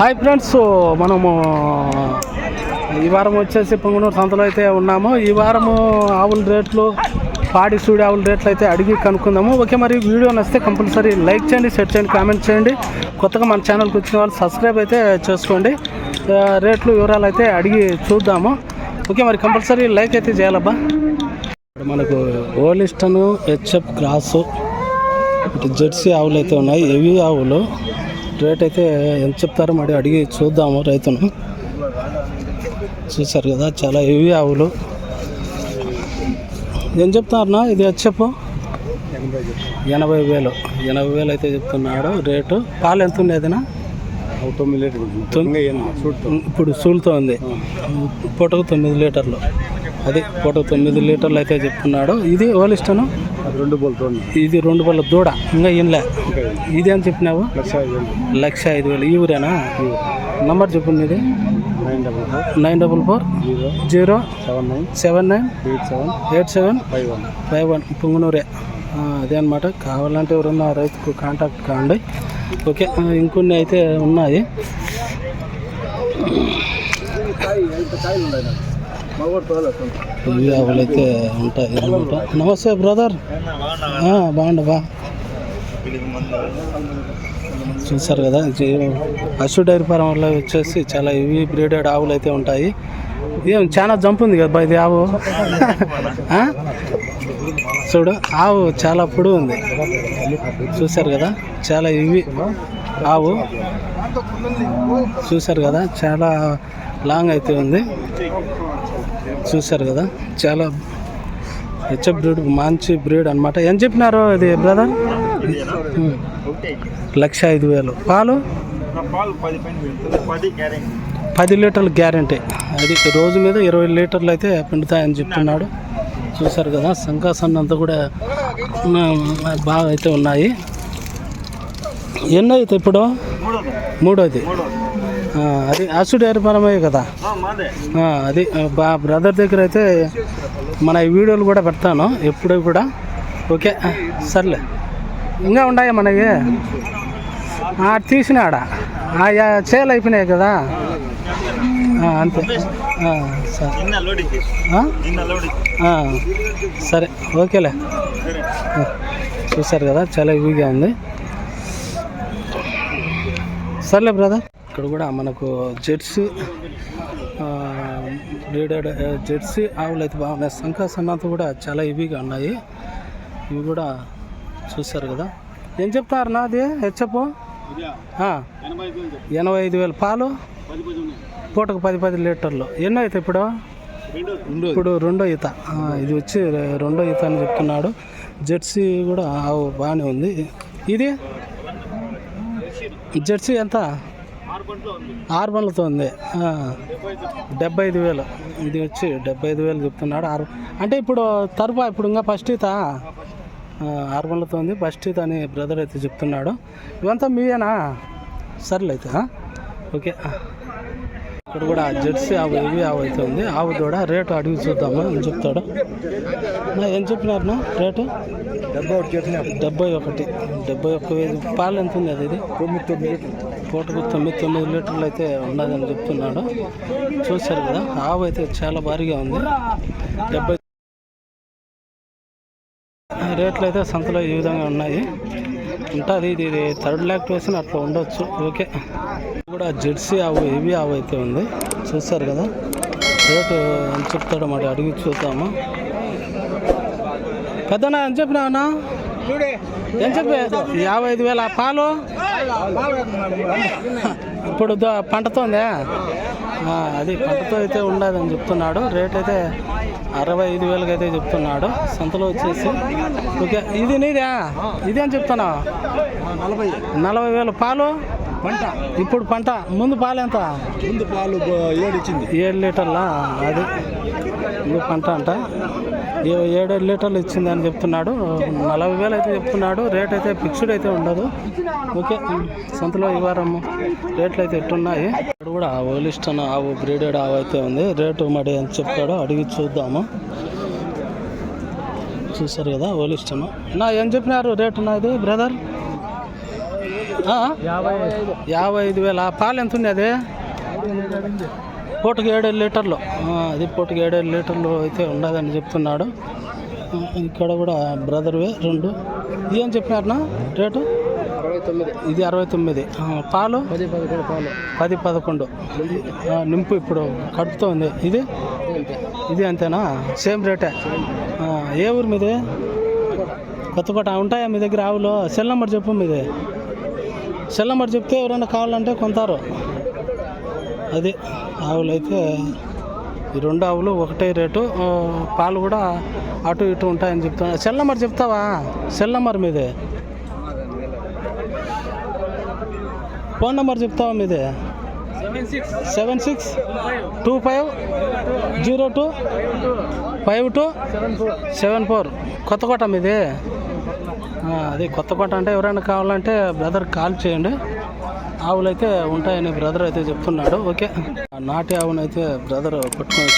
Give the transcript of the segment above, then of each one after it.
Hi friends మనము ఈ వారం వచ్చేసి పొంగనూరు సంతలో అయితే ఉన్నాము. ఈ వారము ఆవుల రేట్లు పాడి సూడి ఆవుల రేట్లు అయితే అడిగి కనుక్కుందాము. ఓకే మరి వీడియో నచ్చితే కంపల్సరీ లైక్ చేయండి షేర్ చేయండి కామెంట్ చేయండి. కొత్తగా మన ఛానల్కి వచ్చిన వాళ్ళు సబ్స్క్రైబ్ అయితే చేసుకోండి. రేట్లు వివరాలు అయితే అడిగి చూద్దాము. ఓకే మరి కంపల్సరీ లైక్ అయితే చేయాలబ్బా. ఇక్కడ మనకు ఓలిస్టను హెచ్ఎఫ్ గ్రాసు జెర్సీ ఆవులు అయితే ఉన్నాయి. హెవీ ఆవులు. రేట్ అయితే ఎంత చెప్తారో మరి అడిగి చూద్దాము రైతును. చూసారు కదా చాలా హెవీ ఆవులు. ఏం చెప్తారన్నా ఇది హెచ్ఎఫ్ ఎనభై వేలు. ఎనభై వేలు అయితే చెప్తున్నాడు. రేటు పాలు ఎంత ఉండేదినా తొమ్మిది ఇప్పుడు సూలుతో ఉంది. పూటకు తొమ్మిది లీటర్లు. అది పూటకు తొమ్మిది లీటర్లు అయితే చెప్తున్నాడు. ఇది ఓలిస్టను రెండు ఇది రెండు పళ్ళ దూడ ఇంకా ఇన్లే. ఇది అని చెప్పినావు? లక్ష ఐదు వేలు. ఈ ఊరేనా? నంబర్ చెప్పండి ఇది nine double four. Nine double four. Zero. Zero. Seven nine. Seven nine. Eight seven. Eight seven. Five one. Five one. పుంగనూరే. అదే అనమాట కావాలంటే ఎవరన్నా రైతుకు కాంటాక్ట్ కాండి. ఓకే ఇంకొన్ని అయితే ఉన్నాయి. ఇవి ఆవులు అయితే ఉంటాయి అనమాట నమస్తే బ్రదర్. బాగుండు బా చూసారు కదా అశ్వ డైరీ ఫారం వల్ల వచ్చేసి చాలా ఇవి బ్రీడెడ్ ఆవులు అయితే ఉంటాయి. ఏం చాలా జంప్ ఉంది కదా ఇది ఆవు? చూడు ఆవు చాలా పొడి ఉంది. చూసారు కదా చాలా ఇవి ఆవు. చూసారు కదా చాలా లాంగ్ అయితే ఉంది. చూసారు కదా? చాలా హెచ్ఎఫ్ బ్రీడ్ మంచి బ్రీడ్ అనమాట ఏం చెప్పినారు ఇది బ్రదర్ లక్ష ఐదు వేలు. పాలు? పది లీటర్లు గ్యారంటీ. అది రోజు మీద ఇరవై లీటర్లు అయితే పిండుతాయని చెప్తున్నాడు. చూసారు కదా సంకాసన్ అంతా కూడా బాగా అయితే ఉన్నాయి. ఎన్నో అయితే ఇప్పుడు? మూడోది. అది అసు డైరీ పరమే కదా అది బా బ్రదర్ దగ్గర అయితే మన వీడియోలు కూడా పెడతాను ఎప్పుడు కూడా. ఓకే సర్లే. ఇంకా ఉన్నాయి మనకి ఆడ తీసినాడ. ఆయా యా, చేలు అయిపోయినాయి కదా. అంతే. సరే. సరే ఓకేలే. చూసారు కదా చాలా ఇవిగా ఉంది. సర్లే బ్రదర్. ఇక్కడ కూడా మనకు జెర్సీ బ్రీడెడ్ జెర్సీ ఆవులు అయితే బాగున్నాయి. సంకాసన్నంత కూడా చాలా ఇవిగా ఉన్నాయి. ఇవి కూడా చూశారు కదా. ఏం చెప్తారు నా అది ఎనభై ఐదు వేలు. పాలు? పూటకు పది పది లీటర్లు. ఎన్నో అయితే ఇప్పుడు? ఇప్పుడు రెండో ఈత. ఇది వచ్చి రెండో ఈత అని చెప్తున్నాడు. జెర్సీ కూడా ఆవు బాగానే ఉంది. ఇది? జెర్సీ ఎంత? ఆరు పంటలో ఉంది. బండ్లతో ఉంది డెబ్బై ఐదు వేలు. ఇది వచ్చి డెబ్బై ఐదు వేలు చెప్తున్నాడు. ఆరు అంటే ఇప్పుడు తరుపా ఇప్పుడు ఇంకా ఫస్ట్ ఈత ఆరు బండ్లతో ఉంది. ఫస్ట్ ఈత అని బ్రదర్ అయితే చెప్తున్నాడు. ఇవంతా మీవేనా సర్లే అయితే ఓకే ఇక్కడ కూడా జెర్సీ ఆవు ఇవి ఆవు అయితే ఉంది. ఆవు దూడ రేటు అడిగి చూద్దామా అని చెప్తాడు. ఏం చెప్పినారు రేటు? డెబ్బై ఒకటి చేసిన డెబ్బై ఒకటి. డెబ్బై ఒక్క వేలు పాలు ఎంత ఉంది అది? ఇది తొమ్మిది తొమ్మిది పూటకు తొమ్మిది తొమ్మిది లీటర్లు అయితే ఉన్నదని చెప్తున్నాడు. చూశారు కదా ఆవు అయితే చాలా భారీగా ఉంది. డెబ్బై రేట్లు అయితే సంతలో ఈ విధంగా ఉన్నాయి. ఉంటుంది ఇది ఇది థర్డ్ లాక్టేషన్ అట్లా ఉండొచ్చు. ఓకే. కూడా జెర్సీ ఆవు హెవీ ఆవు అయితే ఉంది. చూస్తారు కదా రేటు ఎంత చెప్తాడో మరి అడిగి చూద్దాము. పెద్దనా ఎంత చెప్పినావన్నా ఏం చెప్పి? యాభై ఐదు వేల పాలు? ఇప్పుడు ద- పంటతో ఉందా ఆ, అది పంటతో అయితే ఉండదని చెప్తున్నాడు. రేట్ అయితే అరవై ఐదు వేలకి అయితే చెప్తున్నాడు. సంతలో వచ్చేసి. ఓకే ఇది నీదా? ఇది అని చెప్తున్నా నలభై నలభై వేలు పాలు? పంట. ఇప్పుడు పంట. ముందు పాలు ఎంత? ముందు పాలు ఏడు ఇచ్చింది. ఏడు లీటర్లా? అది. ఇది పంట అంట. ఏడు లీటర్లు ఇచ్చిందని చెప్తున్నాడు. నలభై వేలు అయితే చెప్తున్నాడు. రేట్ అయితే ఫిక్స్డ్ అయితే ఉండదు. ఓకే. సంతలో ఈ వారం రేట్లు అయితే ఎట్టున్నాయి. ఇక్కడ కూడా ఓలిస్టన్ ఆవు బ్రీడెడ్ ఆవు అయితే ఉంది. రేటు మరి అని చెప్పాడు అడిగి చూద్దాము. చూసారు కదా ఓలిస్టన్. నా ఏం చెప్పినారు? రేటు ఉన్నది బ్రదర్? యాభై ఐదు. యాభై ఐదు వేల? పాలు ఎంత ఉంది అది? పూటకి ఏడేడు లీటర్లు అది పూటకి ఏడేడు లీటర్లు అయితే ఉండదని చెప్తున్నాడు. ఇక్కడ కూడా బ్రదర్వే రెండు. ఏం చెప్పినారనా రేటు? ఇది అరవై తొమ్మిది. పాలు? పది పదకొండు పాలు. పది పదకొండు. ఆ, నింపు ఇప్పుడు కడుపుతో ఉంది ఇది ఇది అంతేనా? సేమ్ రేటే. ఏ ఊరు మీది? కొత్తకోట. ఉంటాయా మీ దగ్గర ఆవులు? సెల్ నెంబర్ చెప్పు మీది. సెల్ నెంబర్ చెప్తే ఎవరైనా కావాలంటే కొంటారు అది. ఆవులు అయితే ఈ రెండు ఆవులు ఒకటే రేటు. పాలు కూడా అటు ఇటు ఉంటాయని చెప్తున్నా. సెల్ నెంబర్ చెప్తావా? సెల్ నెంబర్ మీదే. ఫోన్ నెంబర్ చెప్తావా మీది? Seven six seven six two five zero two five two seven four. Kothakota మీది? అది కొత్తకోట అంటే ఎవరైనా కావాలంటే బ్రదర్ కాల్ చేయండి. ఆవులు అయితే ఉంటాయని బ్రదర్ అయితే చెప్తున్నాడు. ఓకే. నాటి ఆవును అయితే బ్రదర్ పట్టుకొని.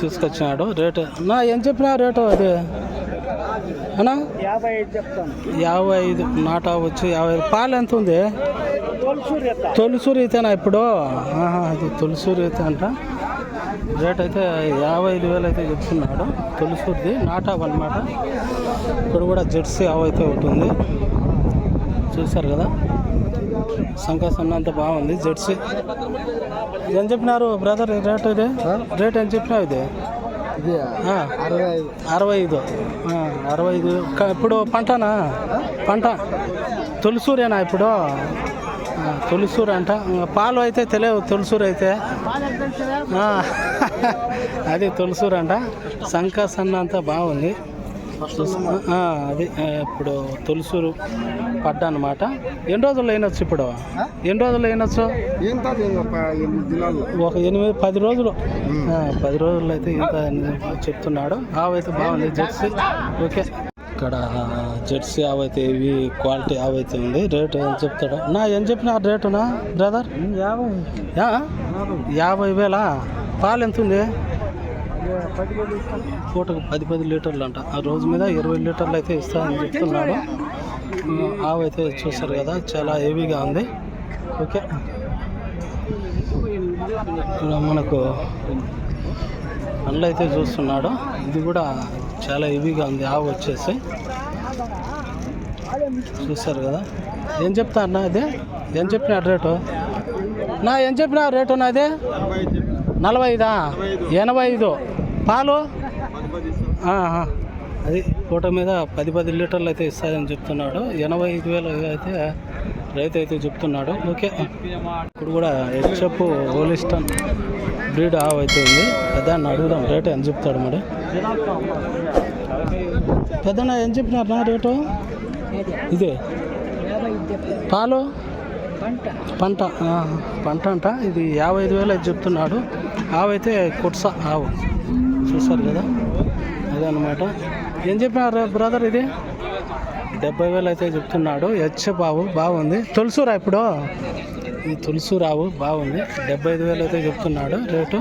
తీసుకొచ్చినాడు. రేటు నా ఏం చెప్పినా రేటు అది? అన్నా? యాభై ఐదు చెప్తాను. యాభై ఐదు నాటు వచ్చి యాభై ఐదు. పాలు ఎంత ఉంది? తొలసూరు అయితేనా ఇప్పుడు? ఆహా, అది తొలిసూరు అయితే అంట. రేట్ అయితే యాభై ఐదు వేలు అయితే చెప్తున్నాడు. తొలిసూరిది నాటాబ్ అనమాట ఇక్కడ కూడా జెర్సీ ఆవు అయితే ఒకటి ఉంది. చూసారు కదా? సంకాసన్న అంతా బాగుంది. జెర్సీ ఏం చెప్పినారు బ్రదర్ రేట్ ఇది? రేట్ ఏం చెప్పినావు ఇది? అరవై ఐదు. అరవై ఐదు. ఇప్పుడు పంటనా? పంట. తొలిసూరేనా ఇప్పుడు? తొలిసూరు అంట. పాలు అయితే తెలియవు తొలిసూరు అయితే. అది తొలిసూరు అంట. సంక సన్న అంతా బాగుంది. అది ఆ, ఇప్పుడు తొలిసూరు పడ్డా అనమాట ఎన్ని రోజులు అయినొచ్చు ఇప్పుడు? ఎన్ని రోజులు అయినొచ్చు? ఒక ఎనిమిది పది రోజులు. ఆ, పది రోజులు అయితే ఇంత అని చెప్తున్నాడు. ఆవు అయితే బాగుంది జెర్సీ. ఓకే. ఇక్కడ జెర్సీ ఆవు అయితే ఇవి క్వాలిటీ ఆవు అయితే ఉంది. రేటు ఏం చెప్తాడు? నా ఏం చెప్పిన రేటునా బ్రదర్? యాభై? యాభై వేలా? పాలు ఎంత ఉంది? పూటకు పది పది లీటర్లు అంట ఆ రోజు మీద ఇరవై లీటర్లు అయితే ఇస్తానని చెప్తున్నాడు ఆవు అయితే చూస్తారు కదా చాలా హెవీగా ఉంది. ఓకే. మనకు అల్లు అయితే చూస్తున్నాడు. ఇది కూడా చాలా హెవీగా ఉంది ఆవు వచ్చేసి. చూస్తారు కదా. ఏం చెప్తా అన్న అదే ఏం చెప్పిన రేటు? నా ఏం చెప్పినా రేటు నాదే నలభై ఐదా? ఎనభై ఐదు. పాలు? అది పూట మీద పది పది లీటర్లు అయితే ఇస్తాయని చెప్తున్నాడు. ఎనభై ఐదు వేలు అయితే రైతు అయితే చెప్తున్నాడు. ఓకే. ఇప్పుడు కూడా హెచ్ఎఫ్ హోలిస్టన్ బ్రీడ్ ఆవ్ అయితే ఉంది. పెద్దాన్ని అడుగుదాం రేటు ఎంత చెప్తాడు మరి? పెద్దన్న ఏం చెప్పినారు నా రేటు? ఇదే. పాలు? పంట. పంట అంట. ఇది యాభై ఐదు వేలు అయితే చెప్తున్నాడు. ఆవు అయితే కుట్స ఆవు. చూస్తారు కదా? అదే అనమాట ఏం చెప్పినారు బ్రదర్ ఇది? డెబ్బై వేలు అయితే చెప్తున్నాడు. హెచ్ బాబు బాగుంది. తులసూరా ఇప్పుడు. ఈ తులసూరావు బాగుంది. డెబ్బై ఐదు వేలు అయితే చెప్తున్నాడు రేటు.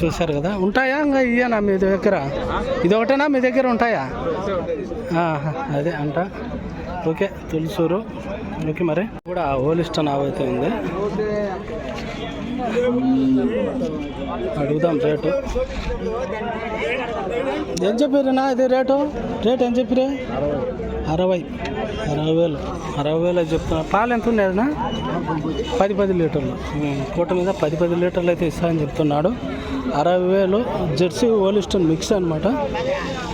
చూశారు కదా? ఉంటాయా ఇంకా ఇయ్యనా మీ దగ్గర? ఇది ఒకటేనా? మీ దగ్గర ఉంటాయా? అదే అంట. ఓకే తులసూరు. ఓకే మరి. కూడా హోలిస్టన్ ఆవు అయితే ఉంది. అడుగుదాం రేటు. ఏం చెప్పారునా ఇది రేటు? రేట్ ఏం చెప్పిరే అరవై. అరవై వేలు. అరవై వేలు అది చెప్తున్నా. పాలు ఎంత ఉంది పది పది లీటర్లు. కోట మీద పది పది లీటర్లు అయితే ఇస్తానని చెప్తున్నాడు. అరవై వేలు. జెర్సీ ఓలిస్టన్ మిక్స్ అనమాట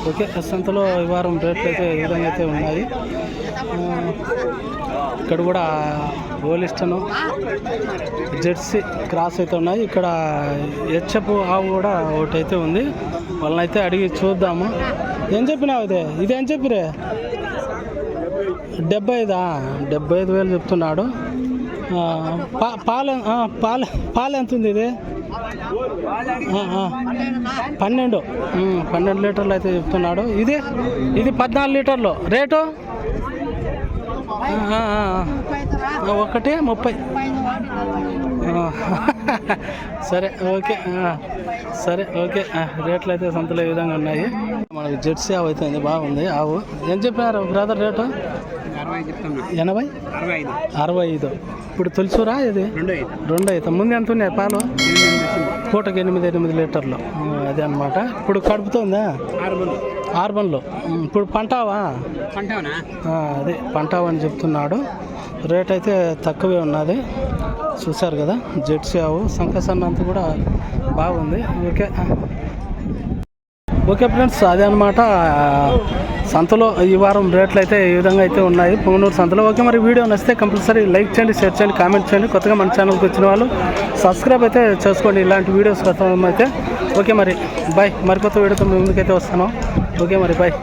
ఓకే సంతలో ఈ వారం రేట్లు అయితే ఈ విధంగా అయితే ఉన్నాయి. ఇక్కడ కూడా ఓలిస్టను జెర్సీ క్రాస్ అయితే ఉన్నాయి. ఇక్కడ హెచ్ఎఫ్ ఆవు కూడా ఒకటి అయితే ఉంది. వాళ్ళని అయితే అడిగి చూద్దాము. ఏం చెప్పినావు ఇదే ఇదేం చెప్పిరే? డెబ్బై ఐదా డెబ్బై ఐదు వేలు చెప్తున్నాడు. ఆ, పా పాలు పాలు పాలు ఎంత ఉంది ఇది? పన్నెండు. పన్నెండు లీటర్లు అయితే చెప్తున్నాడు. ఇది ఇది పద్నాలుగు లీటర్లు. రేటు? ఒకటి ముప్పై. సరే ఓకే సరే ఓకే రేట్లు అయితే సంతలో ఈ విధంగా ఉన్నాయి. మనకి జెర్సీ ఆవు అయితే బాగుంది ఆవు. ఏం చెప్పినారు బ్రదర్ రేటు? ఎనభై? అరవై ఐదు. ఇప్పుడు తొలిసూరా ఇది? రెండు అయితే ముందు ఎంత ఉన్నాయి పాలు? పూటకి ఎనిమిది ఎనిమిది లీటర్లు. అదే అనమాట ఇప్పుడు కడుపుతుందా? ఆరు ఆర్బన్లో ఇప్పుడు పంటావా? అదే పంటావా అని చెప్తున్నాడు. రేట్ అయితే తక్కువే ఉన్నది. చూశారు కదా జెర్సీ ఆవు సంకసన్న అంతా కూడా బాగుంది. ఓకే. ఓకే ఫ్రెండ్స్ అదే అనమాట సంతలో ఈ వారం రేట్లు అయితే ఈ విధంగా అయితే ఉన్నాయి. పొంగనూరు సంతలో. ఓకే మరి వీడియో నచ్చితే కంపల్సరీ లైక్ చేయండి షేర్ చేయండి కామెంట్ చేయండి. కొత్తగా మన ఛానల్కి వచ్చిన వాళ్ళు సబ్స్క్రైబ్ అయితే చేసుకోండి. ఇలాంటి వీడియోస్ కోసం అయితే. ఓకే మరి బాయ్ మరి కొత్త వీడియోతో ముందుకైతే వస్తాను. ఓకే మరి బాయ్